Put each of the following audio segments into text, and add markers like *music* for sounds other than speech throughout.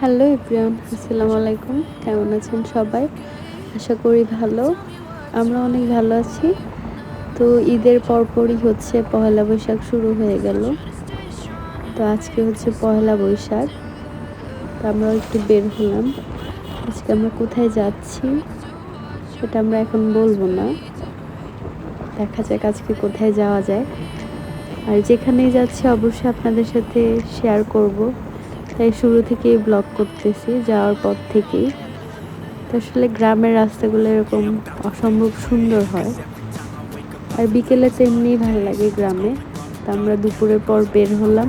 Hello ইব্রিয়ান আসসালামু আলাইকুম। কেমন আছেন সবাই? আশা করি ভালো। আমরা অনেক ভালো আছি। তো ঈদের পরপরই হচ্ছে পহেলা বৈশাখ শুরু হয়ে গেল। তো আজকে হচ্ছে পহেলা বৈশাখ। তো আমরা একটু বের হলাম। আজকে আমরা কোথায় যাচ্ছি সেটা আমরা এখন বলব না। দেখা যাক আজকে কোথায় যাওয়া যায়। আর যেখানেই যাচ্ছি অবশ্যই আপনাদের সাথে শেয়ার করব। তাই শুরু থেকেই ব্লগ করতেছি, যাওয়ার পর থেকেই। তো আসলে গ্রামের রাস্তাগুলো এরকম অসম্ভব সুন্দর হয়। আর বিকেলে তো এমনিই ভালো লাগে গ্রামে। তা আমরা দুপুরের পর বের হলাম।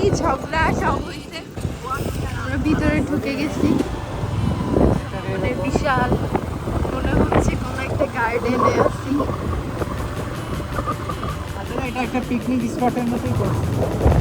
রাগারাগি ঝগড়া, সব হয়েছে আমরা ভিতরে ঢুকে গেছি। মানে বিশাল। মনে হচ্ছে কোনো একটা গার্ডেনে আছি। এটা একটা পিকনিক স্পটের মতোই করছে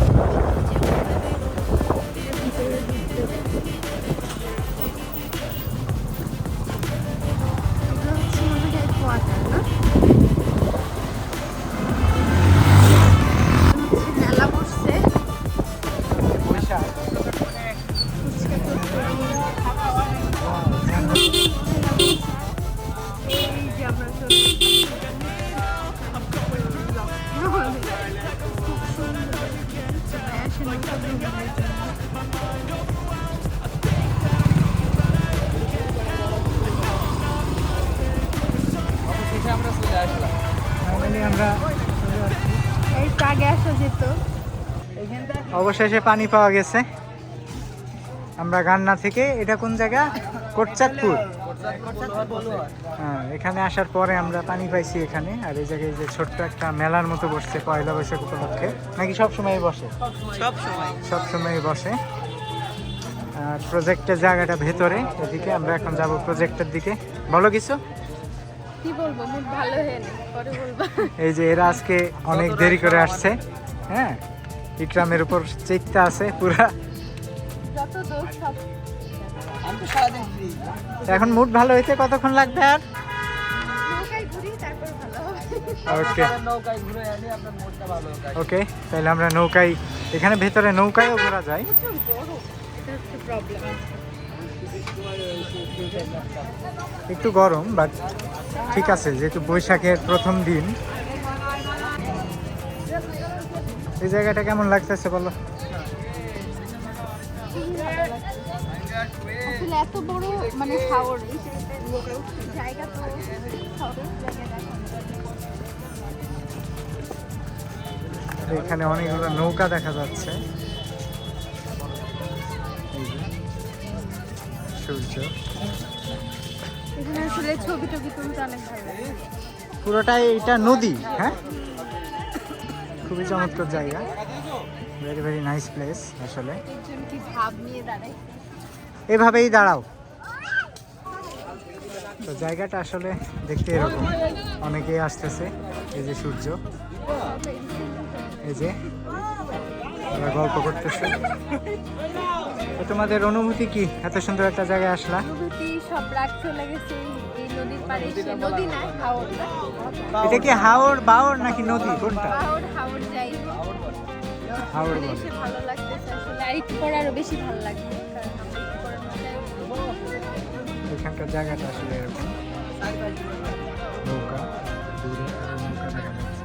অবশেষে পানি পাওয়া গেছে। আমরা গান্না থেকে এটা কোন জায়গা? কোটচাঁদপুর। হ্যাঁ এখানে আসার পরে আমরা পানি পাইছি এখানে। আর এই জায়গায় যে ছোট্ট একটা মেলার মতো বসছে পয়লা বৈশাখ উপলক্ষে। নাকি সব সময় বসে? সব সময়। বসে। আর প্রজেক্টের জায়গাটা ভেতরে এদিকে আমরা এখন যাব প্রজেক্টের দিকে। বলো কিছু? কি বলব? মুড ভালো নেই পরে বলব। এই যে এরা আজকে অনেক দেরি করে আসছে। হ্যাঁ? ইকরামের উপর চেকটা আছে পুরা। এখন মুড ভালো হইতে কতক্ষণ লাগবে আর? ওকে ওকে তাহলে আমরা নৌকায়, এখানে ভেতরে নৌকায়ও ঘোরা একটু গরম বাট ঠিক আছে, যেহেতু বৈশাখের প্রথম দিন। এই জায়গাটা কেমন লাগতেছে বলো? এত বড় মানে হাওর জায়গা তো এখানে অনেকগুলো নৌকা দেখা যাচ্ছে। সূর্য। এখানে আসলে ছবি টবি তুলতে অনেক ভালো পুরোটাই এটা নদী হ্যাঁ? খুবই চমৎকার জায়গা। ভেরি ভেরি নাইস প্লেস আসলে। এভাবেই দাঁড়াও। তো জায়গাটা আসলে দেখতে এরকম। অনেকেই আসতেছে এই যে সূর্য। এই যে ওরা গল্প করতেছে। তো তোমাদের অনুভূতি কি? এত সুন্দর একটা জায়গায় আসলা। সব রাগ চলে গেছে এটা কি হাওর বাওর নাকি নদী? কোনটা? হাওর এখানে বলে। ভালো লাগতেছে আসলে। আর একটু পরে আরও বেশি ভালো লাগবে কারণ আমরা একটু পরে এখানকার জায়গাটা আসলে এরকম। নৌকা দূরে নৌকা দেখা যাচ্ছে।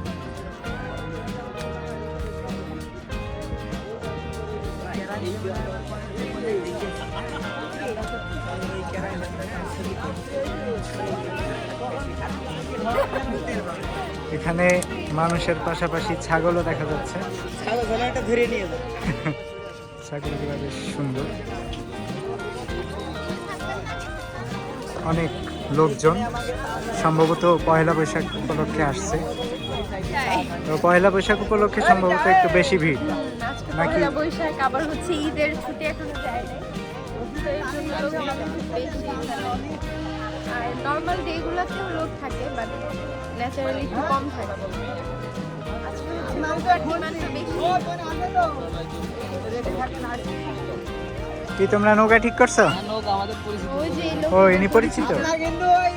এখানে মানুষের পাশাপাশি ছাগলও দেখা যাচ্ছে। ছাগলগুলো বেশ সুন্দর। অনেক লোকজন সম্ভবত পয়লা বৈশাখ উপলক্ষে আসছে। তো পয়লা বৈশাখ উপলক্ষে সম্ভবত একটু বেশি ভিড়। নাকি? বৈশাখ আবার হচ্ছে ঈদের ছুটি এখানে। আর নর্মাল ডেগুলোতেও লোক থাকে বাট ন্যাচারালি একটু কম থাকে। বেশি। কি তোমরা নৌকা ঠিক করছ? নৌকা পরিচিত। ওই যে ও ইনি পরিচিত? আপনার কিন্তু ওই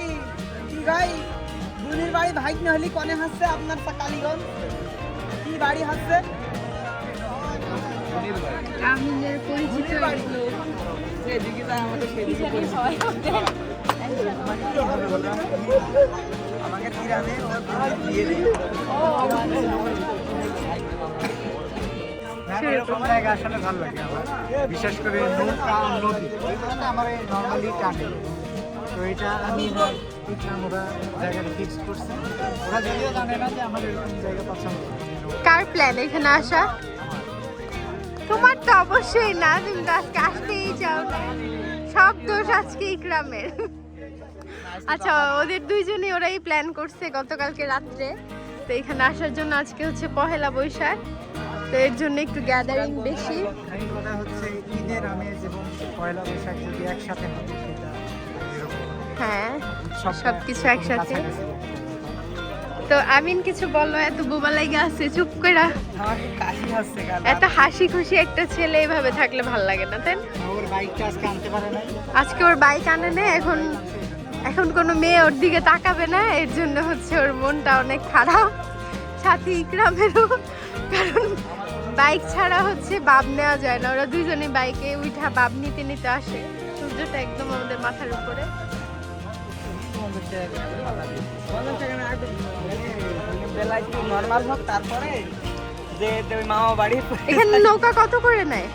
কি ভাই দুনির বাড়ি ভাই না হলি কনে হাসছে আপনার কালীগঞ্জ? কি বাড়ি হাসছে? পরিচিত সেদিকে আমাদের হয়। ওদের। আমাকে গ্রামে দিয়ে না, এরকম জায়গা আসলে ভালো লাগে আমার। বিশেষ করে নৌকা নদী। আমার নর্মালি টানে। তো এটা আমি ওরা জায়গাটা ফিক্স করছি। ওরা যদিও জানে না যে আমার এরকম জায়গা পছন্দ কার প্ল্যান এখানে আসা? তোমার তো অবশ্যই না তুমি তো আজকে আসতেই চাও না। সব দোষ আজকে ইকরামের। আচ্ছা ওদের দুইজনে ওরাই প্ল্যান করছে গতকালকে রাত্রে। তো এখানে আসার জন্য আজকে হচ্ছে পহেলা বৈশাখ। তো এর জন্য একটু গ্যাদারিং বেশি। মেইন কথা হচ্ছে ঈদের আমেজ এবং পয়লা বৈশাখ যদি একসাথে হয় হ্যাঁ সবকিছু একসাথে। তো আমিন কিছু বলো এত বোবা লাগে আছে চুপ করে এত হাসি খুশি একটা ছেলে এইভাবে থাকলে ভালো লাগে না তাই বাইকটা আজকে আনতে পারে নাই। আজকে ওর বাইক আনে না এখন এখন কোনো মেয়ে ওর দিকে তাকাবে না, এর জন্য হচ্ছে ওর মনটা অনেক খারাপ। সাথে ইকরামেরও, কারণ বাইক ছাড়া হচ্ছে বাপ নেওয়া যায় না। ওরা দুইজনে বাইকে উঠা বাপ নিতে নিতে আসে। সূর্যটা একদম আমাদের মাথার উপরে। এখানে নৌকা কত করে নেয়?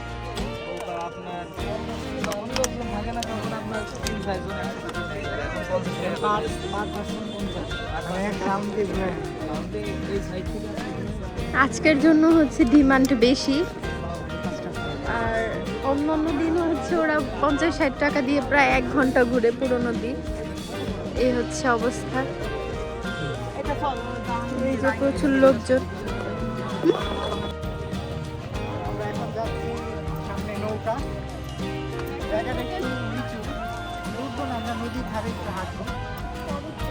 আজকের জন্য হচ্ছে ডিমান্ড বেশি। আর অন্য অন্য দিন হচ্ছে ওরা পঞ্চাশ ষাট টাকা দিয়ে প্রায় এক ঘণ্টা ঘুরে পুরোনো দিন। এই হচ্ছে অবস্থা। এই যে প্রচুর লোকজন।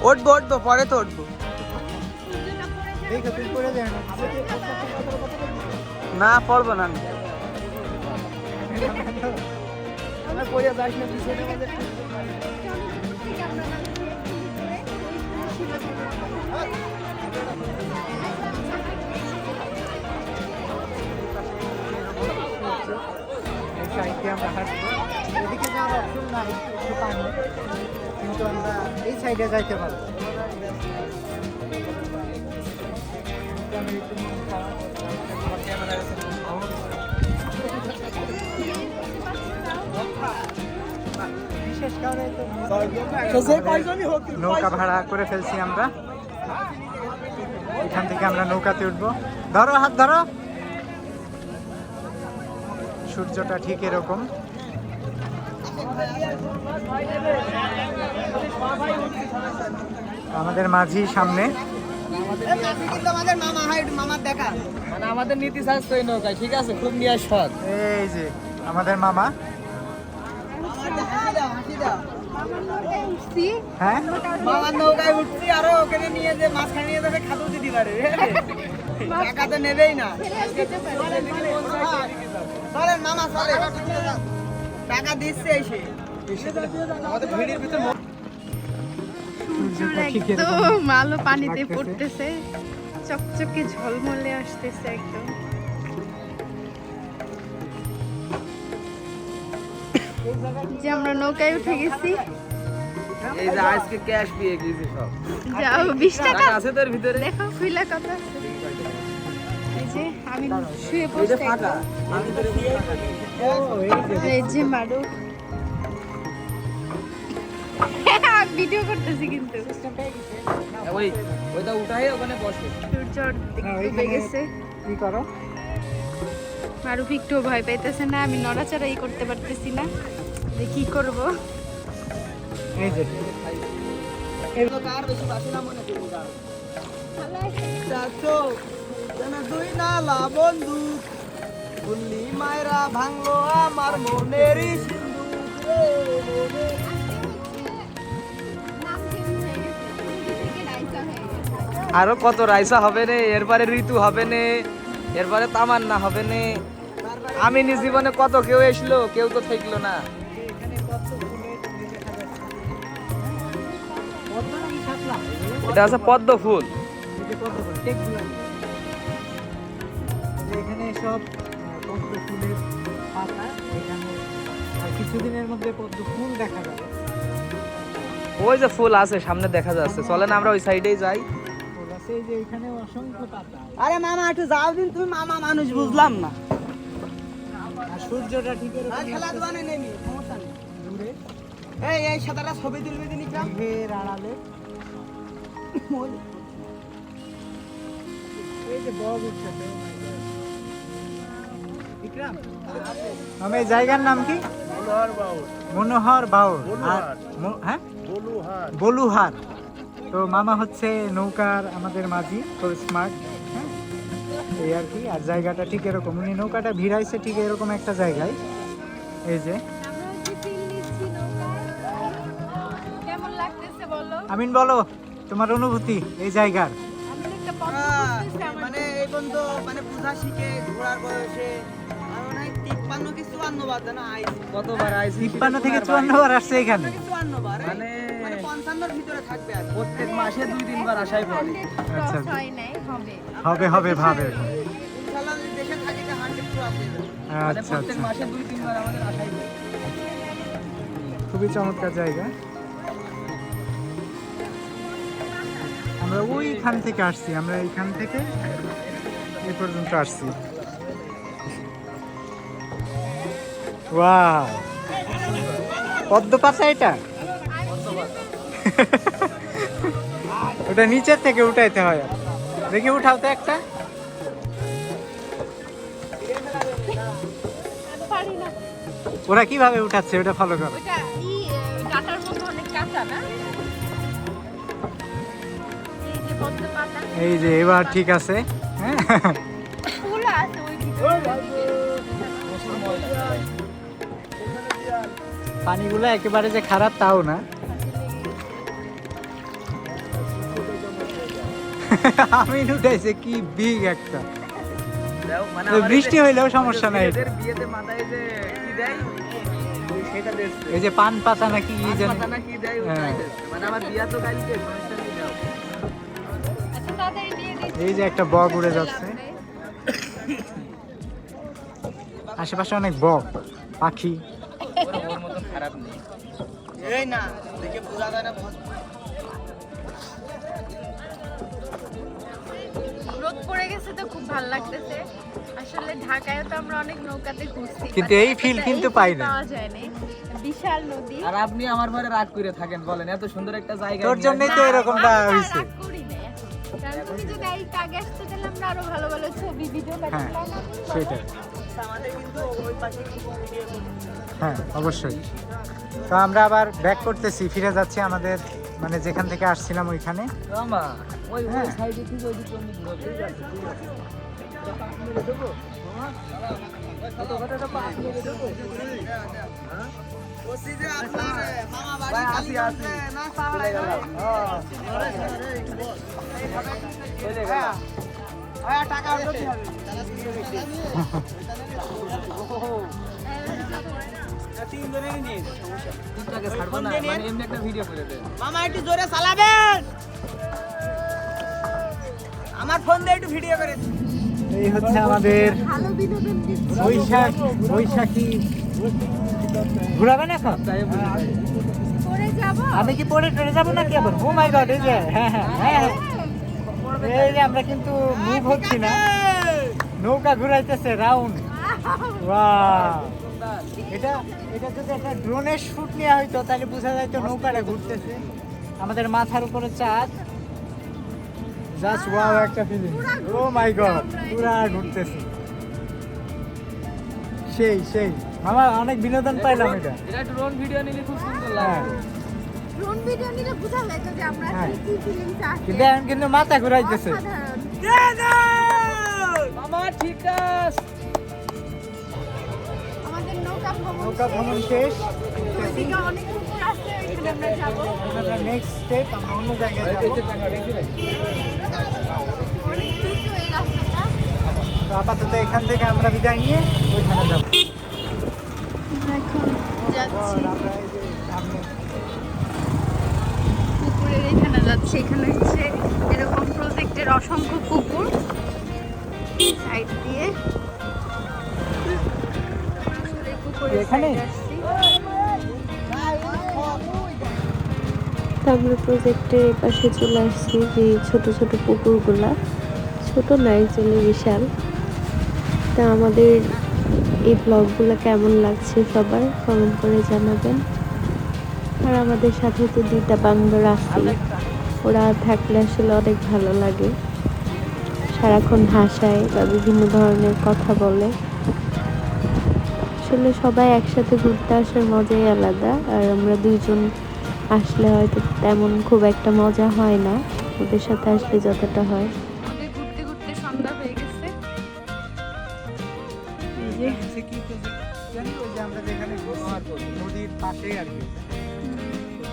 উঠবো উঠবো পরে তো উঠবো না, পড়ব না সাইডে আমরা হাঁটবো এদিকে যাওয়ার অপশন নাই, একটু পানি। কিন্তু আমরা এই সাইডে যাইতে পারব। নৌকা ভাড়া করে ফেলছি আমরা। এখান থেকে আমরা নৌকাতে উঠবো। ধরো হাত ধরো। সূর্যটা ঠিক এরকম। আমাদের মাঝি সামনে। আমাদের মামা হাইট মামার দেখা মানে আমাদের নীতি শাস্ত্র নৌকায় ঠিক আছে? খুব নিয়ে সৎ এই যে আমাদের মামা। হাসি দাও হাসি দাও হ্যাঁ? মামার নৌকায় উঠছি আরও ওখানে নিয়ে যে মাঝখানে নিয়ে যাবে খাতেও দিতে পারে টাকা তো নেবেই না। চলেন মামা টাকা দিচ্ছে এসে আমাদের ভিড়ের ভিতর সূর্যটা ঠিক এরকম একদম আলো পানিতে পড়তেছে চকচকে ঝলমলে আসতেছে একদম। যে আমরা নৌকায় উঠে গেছি। এই যে আজকে ক্যাশ পেয়ে গেছে সব। যাও বিশ টাকা। টাকা আছে তোর ভিতরে? দেখো খুইলা আছে। যে আমি শুয়ে পড়ছি। এই যে মারু। ভিডিও করতেছি কিন্তু। ওই ওইটা উঠাই ওখানে বসে। সূর্য অর্ধেক হ্যাঁ, ডুবে ওইখানে- গেছে। কি করো? মারুফ একটু ভয় পাইতেছে না আমি নড়াচড়াই করতে পারতেছি না। যে কি করব? এই যে। চাচো। আরও কত রাইসা হবে রে এরপরে ঋতু হবে নে, এরপরে তামান্না হবে নে। আমি নিজ জীবনে কত কেউ এসলো, কেউ তো থাকল না। এটা আছে পদ্ম ফুল। যে এখানে সব পদ্ম ফুলের পাতা এখানে কিছুদিনের মধ্যে পদ্ম ফুল দেখা যাবে। ওই যে ফুল আছে সামনে দেখা যাচ্ছে। চলেন আমরা ওই সাইডেই যাই। ফুল আছে এই যে এখানে অসংখ্য পাতা আরে মামা একটু যাও দিন তুমি মামা মানুষ বুঝলাম না। আর সূর্যটা ঠিক আর খেলা দোকানে নেমি সমস্যা নেই। দূরে। এই এই সাদাটা ছবি তুলবি দিন ইকরাম আড়ালে। এই যে বগ উঠতেছে আমি এই জায়গার নাম কি? মনোহর বাউল। আর হ্যাঁ? বলুহার তো মামা হচ্ছে নৌকার আমাদের মাঝি তো স্মার্ট হ্যাঁ? এই আর কি আর জায়গাটা ঠিক এরকম। উনি নৌকাটা ভিড়াইছে ঠিক এরকম একটা জায়গায়। এই যে। কেমন লাগতেছে বলো? আমিন বলো তোমার অনুভূতি এই জায়গার? পর্যন্ত মানে পূজা শিখে ঘোরার বয়সে আমি তিপ্পান্ন কি চুয়ান্ন বার যেন আইছি কতবার আইছি তিপ্পান্ন থেকে চুয়ান্ন বার আসছে এখানে। কি চুয়ান্ন বার? মানে মানে পঞ্চান্নর ভিতরে থাকবে আর প্রত্যেক মাসে দুই তিনবার আসাই পড়ে। আচ্ছা। হয় নাই হবে। হবে হবে ভাবে। ইনশাআল্লাহ দেশে থাকি তো হান্ড্রেড ক্রস হয়ে মানে আচ্ছা প্রত্যেক আচ্ছা। মাসে দুই তিনবার আমাদের আসাই খুবই চমৎকার জায়গা। আমরা ওইখান থেকে আসছি আমরা এইখান থেকে এই পর্যন্ত আসছি। ওয়াও। পদ্ম পাতা এটা? ওটা নিচের থেকে উঠাইতে হয়। দেখি উঠাও তো একটা। ওরা কীভাবে উঠাচ্ছে ওটা ফলো করো। এই যে এবার ঠিক আছে। *laughs* পানিগুলো একেবারে যে খারাপ তাও না। *laughs* আমি উঠাইছে কি বিগ একটা। মানে বৃষ্টি হইলেও সমস্যা নাই। এই যে পান পাতা নাকি কি যেন পাতা না কি দেয় ওই হ্যাঁ। মানে আমার বিয়া তো কালকে এই যে একটা বক উড়ে যাচ্ছে। আশেপাশে অনেক বক পাখি। ওর ওর মতন খারাপ নেই এই না দেখে বোঝা যায় না রোদ পড়ে গেছে তো খুব ভালো লাগতেছে। আসলে ঢাকায় তো আমরা অনেক নৌকাতে ঘুরছি কিন্তু এই কিন্তু পাই। পাওয়া যায় বিশাল নদী। আর আপনি আমার ঘরে রাগ করে থাকেন বলেন এত সুন্দর একটা জায়গা তোর জন্যই তো এরকমটা আমরা তুমি যদি আরেকটু আগে আসতে তাহলে আমরা আরও ভালো ভালো ছবি ভিডিও হ্যাঁ সেটাই। আমাদের কিন্তু ওই পাশে কিন্তু ভিডিও হ্যাঁ অবশ্যই। তো আমরা আবার ব্যাক করতেছি ফিরে যাচ্ছি আমাদের মানে যেখান থেকে আসছিলাম ওইখানে। টাকা তিনজনেরই নিয়ে ছাড়বো না মানে এমনি একটা ভিডিও করে দে মামা একটু জোরে চালাবেন। আমার ফোন দিয়ে একটু ভিডিও করে এই হচ্ছে আমাদের ভালো বিনোদন দিচ্ছি। বৈশাখ বৈশাখী। ঘুরাবে না এখন? আমি কি পরে ট্রেনে যাব নাকি আবার? ও মাই গড এই যে হ্যাঁ হ্যাঁ হ্যাঁ। হ্যাঁ। এই যে আমরা কিন্তু মুভ হচ্ছি না। নৌকা ঘুরাইতেছে রাউন্ড ওয়াও এটা এটা যদি একটা ড্রোনের শুট নেওয়া হইতো তাহলে বোঝা যাইতো নৌকাটা ঘুরতেছে। আমাদের মাথার উপরে চাঁদ। জাস্ট ওয়াও একটা ফিলিং ও মাই গড পুরা ঘুরতেছে। সেই সেই। আমার অনেক বিনোদন পাইলাম এটা। এটা ড্রোন ভিডিও নিলে খুব সুন্দর হ্যাঁ। লাগবে ড্রোন ভিডিও নিলে বোঝা যেত যে আমরা হ্যাঁ। কি ফিলিংস আসে কিন্তু এখন কিন্তু মাথা ঘুরাইতেছে। মামা ঠিক আছে নৌকা ভ্রমণ শেষ। নেক্সট স্টেপ আমরা অন্য জায়গায় তো আপাতত এখান থেকে আমরা বিদায় নিয়ে ওইখানে যাব। পুকুরের এখানে যাচ্ছি এখানে হচ্ছে এরকম প্রজেক্টের অসংখ্য পুকুর। সাইড দিয়ে। এখানে? আমরা প্রজেক্টের পাশে চলে আসছি যে ছোট ছোট পুকুরগুলা। ছোট না অ্যাকচুয়ালি বিশাল। তা আমাদের এই ব্লগগুলো কেমন লাগছে সবার কমেন্ট করে জানাবেন। আর আমাদের সাথে তো দুইটা বান্দর আছে। ওরা থাকলে আসলে অনেক ভালো লাগে। সারাক্ষণ হাসায় বা বিভিন্ন ধরনের কথা বলে। আসলে সবাই একসাথে ঘুরতে আসার মজাই আলাদা। আর আমরা দুইজন আসলে হয়তো তেমন খুব একটা মজা হয় না ওদের সাথে আসলে যতটা হয়। ঘুরতে ঘুরতে সন্ধ্যা হয়ে গেছে। হচ্ছে কি project জানি ওই যে আমরা যেখানে নদীর পাশেই আর কি।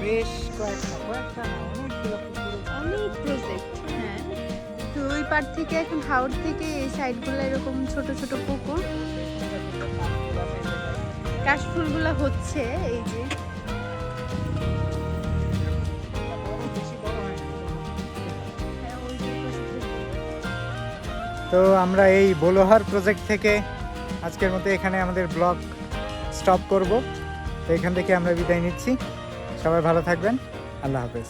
বেশ কয়েকটা কয়েকটা না অনেকগুলো পুকুর অনেক প্রজেক্ট হ্যাঁ তো ওই পার থেকে এখন হাওড় থেকে এই সাইডগুলো এরকম ছোট ছোট পুকুর। কাশফুলগুলো হচ্ছে, এই যে। তো আমরা এই বোলোহার প্রজেক্ট থেকে আজকের মতো এখানে আমাদের ব্লগ স্টপ করব। তো এখান থেকে আমরা বিদায় নিচ্ছি। সবাই ভালো থাকবেন। আল্লাহ হাফেজ।